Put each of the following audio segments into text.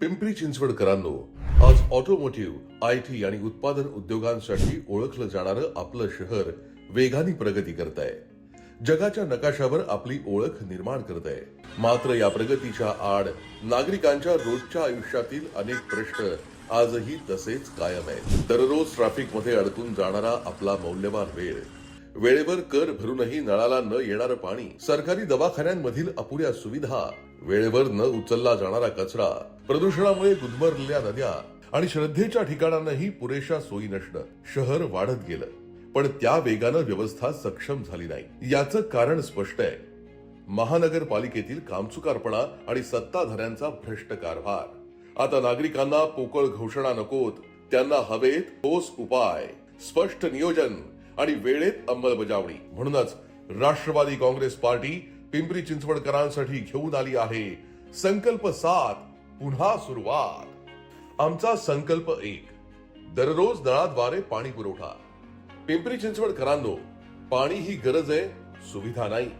पिंपरी चिंचवडकरांनो आज automotive I T आणि उत्पादन उद्योगांसाठी ओळखलं जाणारं आपलं शहर वेगाने प्रगती करत आहे जगाच्या नकाशावर आपली ओळख निर्माण करत आहे मात्र या प्रगतीच्या आड नागरिकांच्या रोजच्या आयुष्यातील अनेक प्रश्न आजही तसेच कायम आहेत. दररोज ट्रॅफिकमध्ये अडकून जाणारा आपला मौल्यवान वेळ. वेळेवर कर भरूनही नळाला न येणारं पाणी. सरकारी दवाखान्यांमधील अपुऱ्या सुविधा. वेळेवर न उचलला जाणारा कचरा प्रदूषणामुळे गुदमरलेल्या नद्या आणि श्रद्धेच्या ठिकाणांनाही पुरेशा सोयी नसणं शहर वाढत गेलं. पण त्या वेगानं व्यवस्था सक्षम झाली नाही. याचं कारण स्पष्ट आहे. महानगरपालिकेतील कामचुकारपणा आणि सत्ताधाऱ्यांचा भ्रष्ट कारभार. आता नागरिकांना पोकळ घोषणा नकोत. त्यांना हवेत ठोस उपाय. स्पष्ट नियोजन आणि वेळेत अंमलबजावणी. म्हणूनच राष्ट्रवादी काँग्रेस पार्टी पिंपरी चिंचवडकरांसाठी घेऊन आली आहे. संकल्प सात पुन्हा सुरुवात. आमचा संकल्प एक दररोज नळाद्वारे पाणी पुरवठा. पिंपरी चिंचवडकरांनो पाणी ही गरज आहे सुविधा नाही.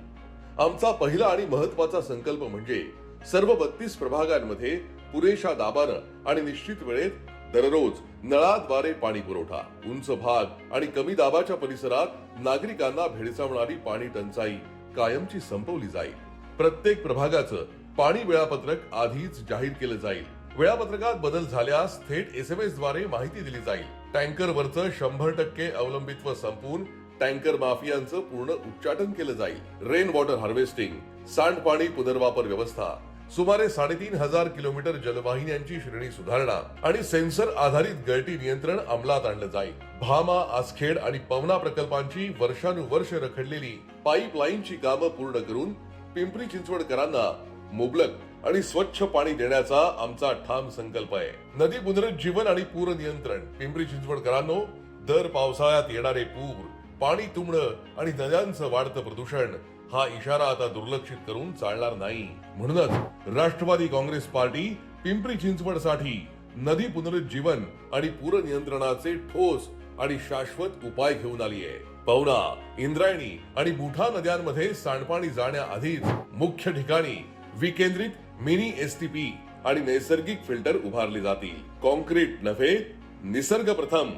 आमचा पहिला आणि महत्त्वाचा संकल्प म्हणजे सर्व बत्तीस प्रभागांमध्ये पुरेशा दाबानं आणि निश्चित वेळेत दररोज नळाद्वारे पाणी पुरवठा. उंच भाग आणि कमी दाबाच्या परिसरात नागरिकांना भेडसावणारी पाणी टंचाई. कायमची संपवली जाईल. प्रत्येक प्रभागाचं पाणी वेळापत्रक आधीच जाहीर केलं जाईल. वेळापत्रकात बदल झाल्यास थेट एस एम एसद्वारे माहिती दिली जाईल. टँकर वरचं शंभर टक्के अवलंबित्व संपून टँकर माफियांचं पूर्ण उच्चाटन केलं जाईल. रेन वॉटर हार्वेस्टिंग सांडपाणी पुनर्वापर व्यवस्था सुमारे साडेतीन हजार किलोमीटर जलवाहिन्यांची श्रेणी सुधारणा आणि सेन्सर आधारित गळती नियंत्रण अंमलात आणलं जाईल. भामा आसखेड आणि पवना प्रकल्पांची वर्षानुवर्ष रखडलेली पाईपलाईनची कामं पूर्ण करून पिंपरी चिंचवडकरांना मुबलक आणि स्वच्छ पाणी देण्याचा आमचा ठाम संकल्प आहे. नदी पुनरुज्जीवन आणि पूर नियंत्रण पिंपरी चिंचवडकरांनो दर पावसाळ्यात येणारे पूर पाणी तुंबणं आणि नद्यांचं वाढतं प्रदूषण हा इशारा आता दुर्लक्षित करून चालणार नाही. म्हणूनच राष्ट्रवादी काँग्रेस पार्टी पिंपरी चिंचवडसाठी नदी पुनरुज्जीवन आणि पूर नियंत्रणाचे ठोस आणि शाश्वत उपाय घेऊन आली आहे. पवना इंद्रायणी आणि मुठा नद्यांमध्ये सांडपाणी जाण्याआधीच मुख्य ठिकाणी विकेंद्रित मिनी एसटीपी आणि नैसर्गिक फिल्टर उभारले जातील. कॉन्क्रीट नव्हे निसर्ग प्रथम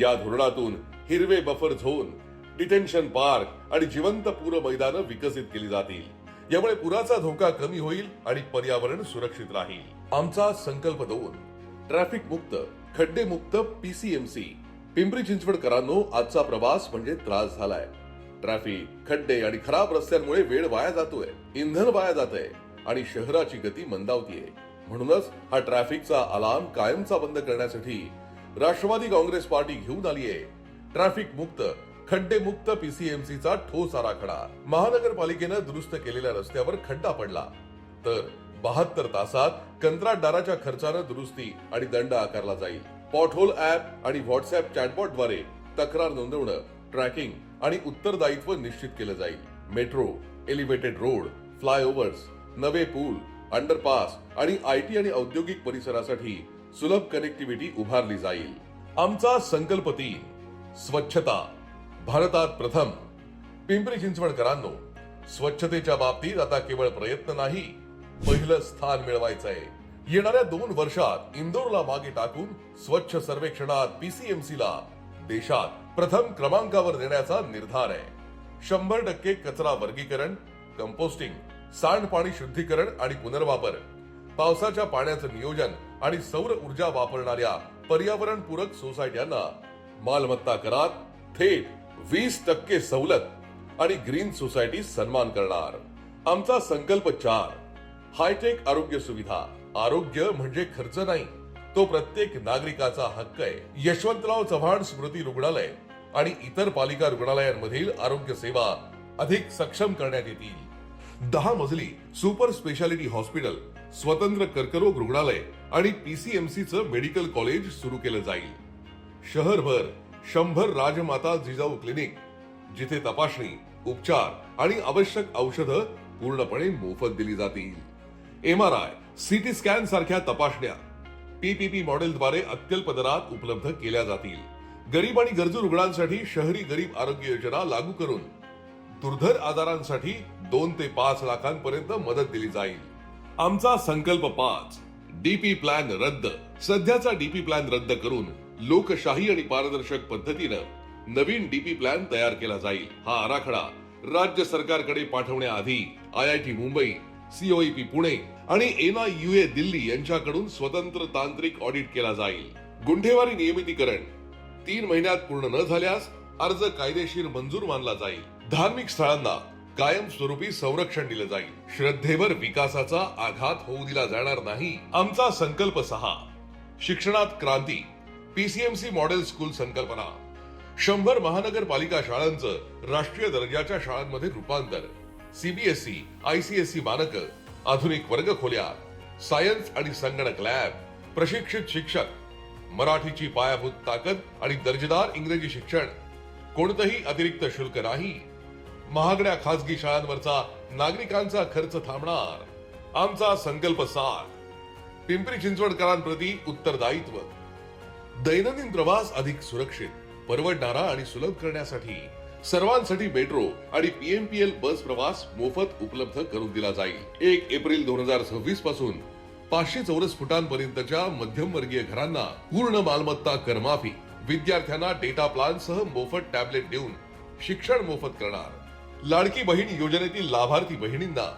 या धोरणातून हिरवे बफर झोन डिटेन्शन पार्क आणि जिवंत पूर मैदानं विकसित केली जातील. यामुळे पुराचा धोका कमी होईल आणि पर्यावरण सुरक्षित राहील. आमचा संकल्प दोन. ट्रॅफिक मुक्त खड्डे मुक्त पीसीएमसी पिंपरी चिंचवडकरांनो आजचा प्रवास म्हणजे त्रास झालाय. ट्रॅफिक खड्डे आणि खराब रस्त्यांमुळे वेळ वाया जातोय इंधन वाया जात आहे आणि शहराची गती मंदावतीये. म्हणूनच हा ट्रॅफिकचा अलार्म कायमचा बंद करण्यासाठी राष्ट्रवादी काँग्रेस पार्टी घेऊन आली आहे ट्रॅफिक मुक्त खड्डेमुक्त पीसीएमसीचा ठोस आराखडा. महानगरपालिकेनं दुरुस्त केलेल्या रस्त्यावर खड्डा पडला. तर बहात्तर तासात कंत्राटदाराच्या खर्चानं दुरुस्ती आणि दंड आकारला जाईल. पॉटहोल ऍप आणि व्हॉट्सअप चॅटबॉटद्वारे तक्रार नोंदवणं ट्रॅकिंग आणि उत्तरदायित्व निश्चित केलं जाईल. मेट्रो एलिव्हेटेड रोड फ्लायओव्हर्स नवे पूल अंडरपास आणि आयटी आणि औद्योगिक परिसरासाठी सुलभ कनेक्टिव्हिटी उभारली जाईल. आमचा संकल्प तीन स्वच्छता. भारतात प्रथम पिंपरी चिंचवडकरांनो स्वच्छतेच्या बाबतीत आता केवळ प्रयत्न नाही पहिलं स्थान मिळवायचं आहे येणाऱ्या दोन वर्षात इंदोरला मागे टाकून स्वच्छ सर्वेक्षणात पीसीएमसी ला देशात प्रथम क्रमांकावर देण्याचा निर्धार आहे. शंभर टक्के कचरा वर्गीकरण कंपोस्टिंग सांडपाणी शुद्धीकरण आणि पुनर्वापर पावसाच्या पाण्याचं नियोजन आणि सौर ऊर्जा वापरणाऱ्या पर्यावरणपूरक सोसायट्यांना मालमत्ता करात थेट वीस टक्के सवलत आणि ग्रीन सोसायटी सन्मान करणार. आमचा संकल्प चार हायटेक आरोग्य सुविधा. आरोग्य म्हणजे खर्च नाही तो प्रत्येक नागरिकाचा हक्क आहे. यशवंतराव चव्हाण स्मृती रुग्णालय आणि इतर पालिका रुग्णालयांमधील आरोग्य सेवा अधिक सक्षम करण्यात येतील. दहा मजली सुपर स्पेशालिटी हॉस्पिटल स्वतंत्र कर्करोग रुग्णालय आणि पीसीएमसीचं मेडिकल कॉलेज सुरू केलं जाईल. शहरभर शंभर राजमाता जिजाऊ क्लिनिक जिथे तपासणी उपचार आणि आवश्यक औषधं पूर्णपणे मोफत दिली जातील. M R I CT scan सारख्या तपासण्या पीपीपी मॉडेलद्वारे अत्यल्प दरात उपलब्ध केल्या जातील. गरीब आणि गरजू रुग्णांसाठी शहरी गरीब आरोग्य योजना लागू करून दुर्धर आजारांसाठी दोन ते पाच लाखांपर्यंत मदत दिली जाईल. आमचा संकल्प पाच डीपी प्लॅन रद्द. सध्याचा डीपी प्लॅन रद्द करून लोकशाही आणि पारदर्शक पद्धतीनं नवीन डीपी प्लॅन तयार केला जाईल. हा आराखडा राज्य सरकारकडे पाठवण्याआधी I I T Mumbai COEP Pune आणि एनआययुए दिल्ली यांच्याकडून स्वतंत्र तांत्रिक ऑडिट केला जाईल. गुंठेवारी नियमितीकरण तीन महिन्यात पूर्ण न झाल्यास अर्ज कायदेशीर मंजूर मानला जाईल. धार्मिक स्थळांना कायमस्वरूपी संरक्षण दिलं जाईल. श्रद्धेवर विकासाचा आघात होऊ दिला जाणार नाही. आमचा संकल्प सहा. शिक्षणात क्रांती पीसीएमसी मॉडेल स्कूल संकल्पना. शंभर महानगरपालिका शाळांचं राष्ट्रीय दर्जाच्या शाळांमध्ये रूपांतर. सीबीएसई आयसीएसई मानक आधुनिक वर्ग खोल्या सायन्स आणि संगणक लॅब प्रशिक्षित शिक्षक मराठीची पायाभूत ताकद आणि दर्जेदार इंग्रजी शिक्षण. कोणतंही अतिरिक्त शुल्क नाही. महागड्या खासगी शाळांवरचा नागरिकांचा खर्च थांबणार. आमचा संकल्प साथ पिंपरी चिंचवडकरांप्रती उत्तरदायित्व. दैनंदिन प्रवास अधिक सुरक्षित परवडणारा आणि सुलभ करण्यासाठी सर्वांसाठी मेट्रो आणि पीएमपीएल बस प्रवास मोफत उपलब्ध करून दिला जाईल. एक एप्रिल दोन हजार सव्वीसपासून पाचशे चौरस फुटांपर्यंतच्या मध्यमवर्गीय घरांना पूर्ण मालमत्ता करमाफी विद्यार्थ्यांना डेटा प्लान सह मोफत टॅबलेट देऊन शिक्षण मोफत करणार. लाडकी बहीण योजनेतील लाभार्थी बहिणींना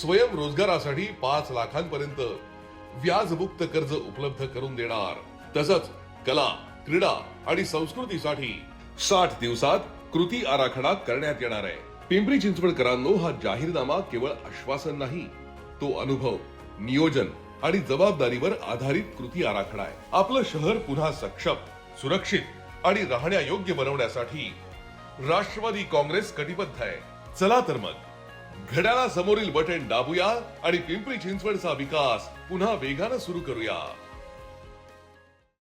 स्वयंरोजगारासाठी पाच लाखांपर्यंत व्याजमुक्त कर्ज उपलब्ध करून देणार. तसंच कला क्रीडा आणि संस्कृतीसाठी साठ दिवसात कृती आराखडा करण्यात येणार आहे. पिंपरी चिंचवडकरांनो हा जाहीरनामा केवळ आश्वासन नाही तो अनुभव नियोजन आणि जबाबदारीवर आधारित कृती आराखडा आहे. आपलं शहर पुन्हा सक्षम सुरक्षित आणि राहण्यायोग्य बनवण्यासाठी राष्ट्रवादी काँग्रेस कटिबद्ध आहे. चला तर मग घड्याळा समोरील बटन दाबूया आणि पिंपरी चिंचवडचा विकास पुन्हा वेगानं सुरू करूया.